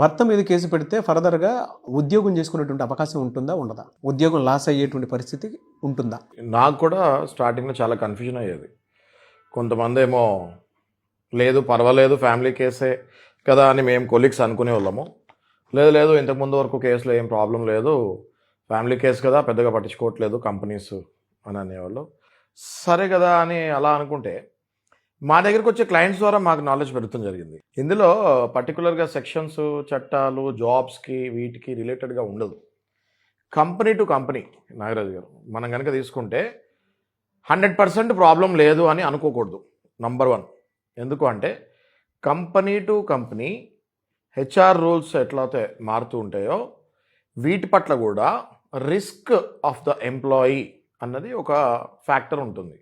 భర్త మీద కేసు పెడితే ఫర్దర్గా ఉద్యోగం చేసుకునేటువంటి అవకాశం ఉంటుందా ఉండదా? ఉద్యోగం లాస్ అయ్యేటువంటి పరిస్థితి ఉంటుందా? నాకు కూడా స్టార్టింగ్లో చాలా కన్ఫ్యూజన్ అయ్యేది. కొంతమంది ఏమో లేదు పర్వాలేదు ఫ్యామిలీ కేసే కదా అని మేము కొలీగ్స్ అనుకునే వాళ్ళము లేదు లేదు ఇంతకుముందు వరకు కేసులో ఏం ప్రాబ్లం లేదు. ఫ్యామిలీ కేసు కదా పెద్దగా పట్టించుకోవట్లేదు కంపెనీస్ అని అనేవాళ్ళు. సరే కదా అని అలా అనుకుంటే మా దగ్గరికి వచ్చే క్లయింట్స్ ద్వారా మాకు నాలెడ్జ్ పెరుగుతుంది జరిగింది. ఇందులో పర్టికులర్గా సెక్షన్స్ చట్టాలు జాబ్స్కి వీటికి రిలేటెడ్గా ఉండదు. కంపెనీ టు కంపెనీ నాగరాజు గారు మనం కనుక తీసుకుంటే హండ్రెడ్ పర్సెంట్ ప్రాబ్లం లేదు అని అనుకోకూడదు. నంబర్ వన్ ఎందుకు అంటే company to company HR rules ఎట్లయితే మారుతూ ఉంటాయో వీటి పట్ల కూడా రిస్క్ ఆఫ్ ద ఎంప్లాయీ అన్నది ఒక ఫ్యాక్టర్ ఉంటుంది.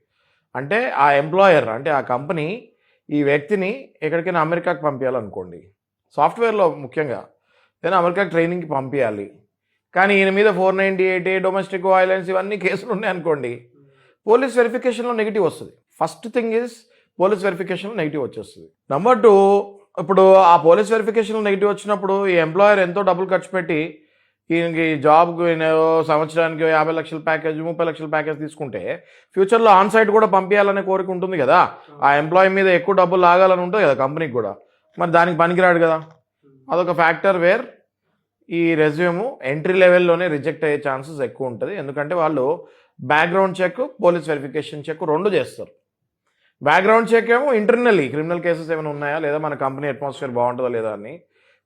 అంటే ఆ ఎంప్లాయర్ అంటే ఆ కంపెనీ ఈ వ్యక్తిని ఎక్కడికైనా అమెరికాకి పంపించాలనుకోండి సాఫ్ట్వేర్లో ముఖ్యంగా. నేను అమెరికాకి ట్రైనింగ్కి పంపించాలి కానీ ఈయన మీద four ninety eight domestic violence ఇవన్నీ కేసులు ఉన్నాయనుకోండి పోలీస్ వెరిఫికేషన్లో నెగిటివ్ వస్తుంది. ఫస్ట్ థింగ్ ఇస్ పోలీస్ వెరిఫికేషన్లో నెగిటివ్ వచ్చేస్తుంది. నెంబర్ టూ ఇప్పుడు ఆ పోలీస్ వెరిఫికేషన్లో నెగిటివ్ వచ్చినప్పుడు ఈ ఎంప్లాయర్ ఎంతో డబ్బులు ఖర్చు పెట్టి ఈయనకి జాబ్కి సంవత్సరానికి యాభై లక్షల ప్యాకేజ్ ముప్పై లక్షల ప్యాకేజ్ తీసుకుంటే ఫ్యూచర్లో ఆన్ సైట్ కూడా పంపించాలనే కోరిక ఉంటుంది కదా. ఆ ఎంప్లాయీ మీద ఎక్కువ డబ్బులు లాగాలని ఉంటుంది కదా కంపెనీకి కూడా. మరి దానికి పనికిరాడు కదా. అదొక ఫ్యాక్టర్ వేర్ ఈ రెజ్యూమ్ ఎంట్రీ లెవెల్లోనే రిజెక్ట్ అయ్యే ఛాన్సెస్ ఎక్కువ ఉంటుంది. ఎందుకంటే వాళ్ళు background check police verification check రెండు చేస్తారు. బ్యాక్గ్రౌండ్ చెక్ ఏమో ఇంటర్నల్లీ క్రిమినల్ కేసెస్ ఏమైనా ఉన్నాయా? లేదా మన కంపెనీ అట్మాస్ఫియర్ బాగుంటుందా లేదా అని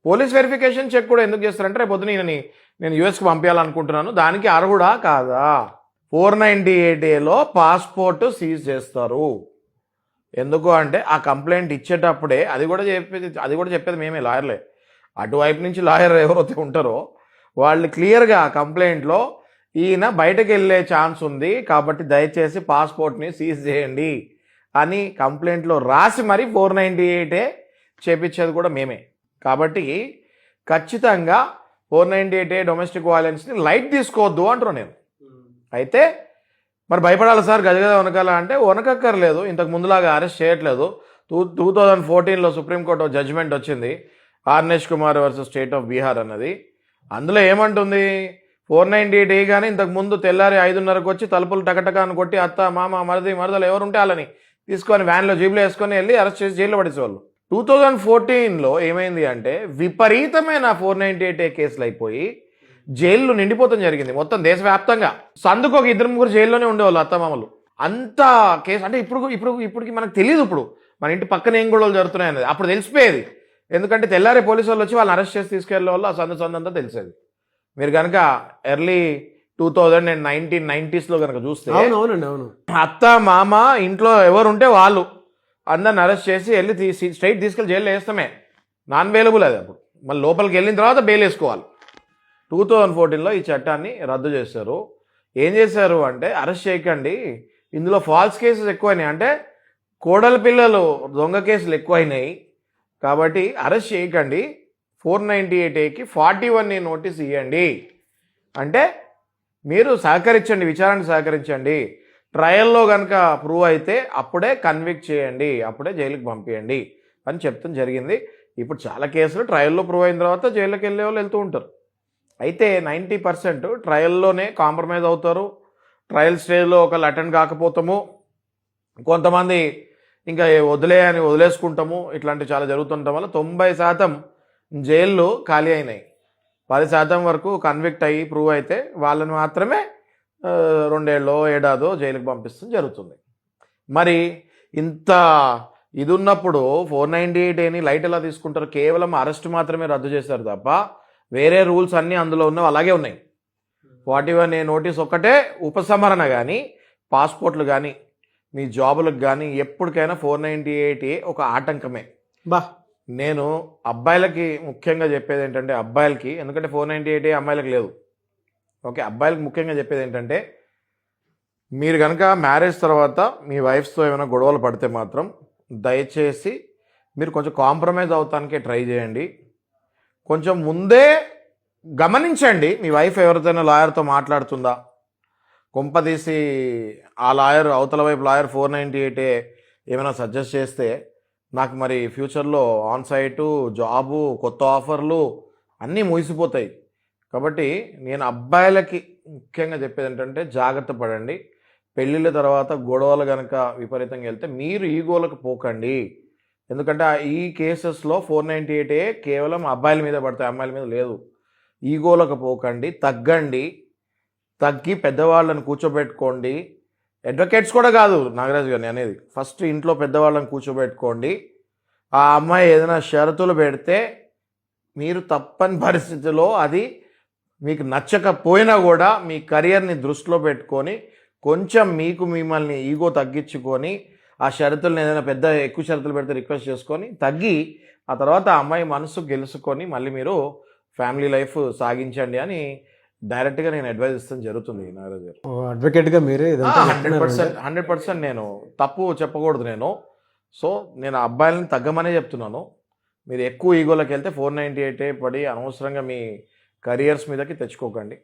పోలీస్ వెరిఫికేషన్ చెక్ కూడా ఎందుకు చేస్తారంటే రేపు పొద్దున ఈయనని నేను యుఎస్కి పంపించాలనుకుంటున్నాను దానికి అర్హుడా కాదా? ఫోర్ నైంటీ ఎయిట్ ఏలో పాస్పోర్ట్ సీజ్ చేస్తారు. ఎందుకు అంటే ఆ కంప్లైంట్ ఇచ్చేటప్పుడే అది కూడా చెప్పేది అది కూడా చెప్పేది మేమే లాయర్లే. అటువైపు నుంచి లాయర్ ఎవరైతే ఉంటారో వాళ్ళు క్లియర్గా ఆ కంప్లైంట్లో ఈయన బయటకు వెళ్ళే ఛాన్స్ ఉంది కాబట్టి దయచేసి పాస్పోర్ట్ని సీజ్ చేయండి అని కంప్లైంట్లో రాసి మరి ఫోర్ నైంటీ ఎయిటే చేపించేది కూడా మేమే. కాబట్టి ఖచ్చితంగా ఫోర్ నైంటీ ఎయిట్ డొమెస్టిక్ వైలెన్స్ని లైట్ తీసుకోవద్దు అంటున్నాను నేను. అయితే మరి భయపడాలి సార్ గజగజ వనకాల అంటే వనకక్కర్లేదు ఇంతకు ముందులాగా అరెస్ట్ చేయట్లేదు. టూ టూ థౌజండ్ ఫోర్టీన్లో సుప్రీంకోర్టు జడ్జిమెంట్ వచ్చింది Arnesh Kumar versus state of Bihar అన్నది. అందులో ఏమంటుంది? ఫోర్ నైంటీ ఎయిట్ కానీ ఇంతకు ముందు తెల్లారి ఐదున్నరకు వచ్చి తలుపులు టకటకాన్ని కొట్టి అత్త మామ మరది మరదలు ఎవరు ఉంటే వాళ్ళని తీసుకొని వ్యాన్లో జీబులో వేసుకొని వెళ్ళి అరెస్ట్ చేసి జైల్లో పడేసేవాళ్ళు. టూ థౌజండ్ ఫోర్టీన్లో ఏమైంది అంటే విపరీతమైన ఫోర్ నైంటీ ఎయిట్ కేసులు అయిపోయి జైళ్ళు నిండిపోతాం జరిగింది. మొత్తం దేశవ్యాప్తంగా. సందుకు ఒక ఇద్దరు ముగ్గురు జైల్లోనే ఉండేవాళ్ళు అత్తమామలు. అంత కేసు అంటే ఇప్పుడు ఇప్పుడు ఇప్పటికి మనకు తెలియదు ఇప్పుడు. మన ఇంటి పక్కన ఏం గొడవలు జరుగుతున్నాయి అనేది. అప్పుడు తెలిసిపోయేది. ఎందుకంటే తెల్లారి పోలీసు వాళ్ళు వచ్చి వాళ్ళని అరెస్ట్ చేసి తీసుకెళ్ళే వాళ్ళు ఆ సందు సందంతా తెలిసేది. మీరు కనుక early two thousand and nineteen నైన్టీస్లో కనుక చూస్తే అవును అత్త మామ ఇంట్లో ఎవరు ఉంటే వాళ్ళు. అందరిని అరెస్ట్ చేసి వెళ్ళి తీసి స్ట్రైట్ తీసుకెళ్ళి జైల్లో వేస్తామే. నాన్ అవైలబుల్ అది అప్పుడు. మళ్ళీ లోపలికి వెళ్ళిన తర్వాత బెయిల్ వేసుకోవాలి. టూ థౌజండ్ ఫోర్టీన్లో ఈ చట్టాన్ని రద్దు చేశారు. ఏం చేశారు అంటే అరెస్ట్ చేయకండి. ఇందులో ఫాల్స్ కేసెస్ ఎక్కువైనాయి. అంటే కోడల పిల్లలు దొంగ కేసులు ఎక్కువైనాయి. కాబట్టి అరెస్ట్ చేయకండి. ఫోర్ నైంటీ ఎయిట్ ఏకి ఫార్టీ వన్ నోటీస్ ఇవ్వండి అంటే మీరు సహకరించండి విచారణ సహకరించండి. ట్రయల్లో కనుక ప్రూవ్ అయితే అప్పుడే కన్విక్ట్ చేయండి అప్పుడే జైలుకి పంపించండి అని చెప్తాం జరిగింది. ఇప్పుడు చాలా కేసులు ట్రయల్లో ప్రూవ్ అయిన తర్వాత జైలుకి వెళ్ళే వాళ్ళు వెళ్తూ ఉంటారు. అయితే నైంటీ పర్సెంట్ ట్రయల్లోనే కాంప్రమైజ్ అవుతారు. ట్రయల్ స్టేజ్లో ఒకళ్ళు అటెండ్ కాకపోతాము. కొంతమంది ఇంకా వదిలే అని వదిలేసుకుంటాము. ఇట్లాంటివి చాలా జరుగుతుండటం వల్ల తొంభై శాతం జైళ్ళు ఖాళీ అయినాయి. పది శాతం వరకు కన్విక్ట్ అయ్యి ప్రూవ్ అయితే వాళ్ళని మాత్రమే రెండేళ్ళో ఏడాదో జైలుకి పంపిస్తాం జరుగుతుంది. మరి ఇంత ఇది ఉన్నప్పుడు ఫోర్ నైంటీ ఎయిట్ అని లైట్ ఎలా తీసుకుంటారు? కేవలం అరెస్ట్ మాత్రమే రద్దు చేశారు తప్ప వేరే రూల్స్ అన్నీ అందులో ఉన్నవి అలాగే ఉన్నాయి. ఫార్టీ వన్ ఏ నోటీస్ ఒక్కటే ఉపసంహరణ కానీ పాస్పోర్ట్లు కానీ మీ జాబులకు కానీ ఎప్పటికైనా ఫోర్ నైంటీ ఎయిట్ ఒక ఆటంకమే. బా. నేను అబ్బాయిలకి ముఖ్యంగా చెప్పేది ఏంటంటే అబ్బాయిలకి ఎందుకంటే ఫోర్ నైంటీ ఎయిట్ అమ్మాయిలకు లేదు. ఓకే అబ్బాయిలకు ముఖ్యంగా చెప్పేది ఏంటంటే మీరు కనుక మ్యారేజ్ తర్వాత మీ వైఫ్స్తో ఏమైనా గొడవలు పడితే మాత్రం దయచేసి మీరు కొంచెం కాంప్రమైజ్ అవటానికే ట్రై చేయండి. కొంచెం ముందే గమనించండి మీ వైఫ్ ఎవరితోనైనా లాయర్తో మాట్లాడుతుందా? కొంపదీసి ఆ లాయర్ అవతల వైపు లాయర్ ఫోర్ నైంటీ ఎయిటే ఏమైనా సజెస్ట్ చేస్తే నాకు మరి ఫ్యూచర్లో ఆన్ సైటు జాబు కొత్త ఆఫర్లు అన్నీ ముగిసిపోతాయి. కాబట్టి నేను అబ్బాయిలకి ముఖ్యంగా చెప్పేది ఏంటంటే జాగ్రత్త పడండి. పెళ్ళిళ్ళ తర్వాత గొడవలు కనుక విపరీతంగా వెళ్తే మీరు ఈగోలకు పోకండి. ఎందుకంటే ఆ ఈ కేసెస్లో ఫోర్ నైంటీ ఎయిట్ ఏ కేవలం అబ్బాయిల మీద పడతాయి అమ్మాయిల మీద లేదు. ఈగోలకు పోకండి తగ్గండి తగ్గి పెద్దవాళ్ళని కూర్చోబెట్టుకోండి. అడ్వకేట్స్ కూడా కాదు నాగరాజు గారిని అనేది. ఫస్ట్ ఇంట్లో పెద్దవాళ్ళని కూర్చోబెట్టుకోండి. ఆ అమ్మాయి ఏదైనా షరతులు పెడితే మీరు తప్పని పరిస్థితిలో అది మీకు నచ్చకపోయినా కూడా మీ కెరియర్ని దృష్టిలో పెట్టుకొని కొంచెం మీకు మిమ్మల్ని ఈగో తగ్గించుకొని ఆ షరతులను ఏదైనా పెద్ద ఎక్కువ షరతులు పెడితే రిక్వెస్ట్ చేసుకొని తగ్గి ఆ తర్వాత ఆ అమ్మాయి మనసు గెలుచుకొని మళ్ళీ మీరు ఫ్యామిలీ లైఫ్ సాగించండి అని డైరెక్ట్గా నేను అడ్వైజ్ ఇస్తాను జరుగుతుంది నాగరాజు గారు. అడ్వకేట్గా మీరే హండ్రెడ్ పర్సెంట్ హండ్రెడ్ పర్సెంట్ నేను తప్పు చెప్పకూడదు నేను. సో నేను ఆ అబ్బాయిలను తగ్గమనే చెప్తున్నాను. మీరు ఎక్కువ ఈగోలోకి వెళ్తే ఫోర్ నైంటీ ఎయిట్ పడి అనవసరంగా మీ కరియర్స్ మీదకి తెచ్చుకోకండి.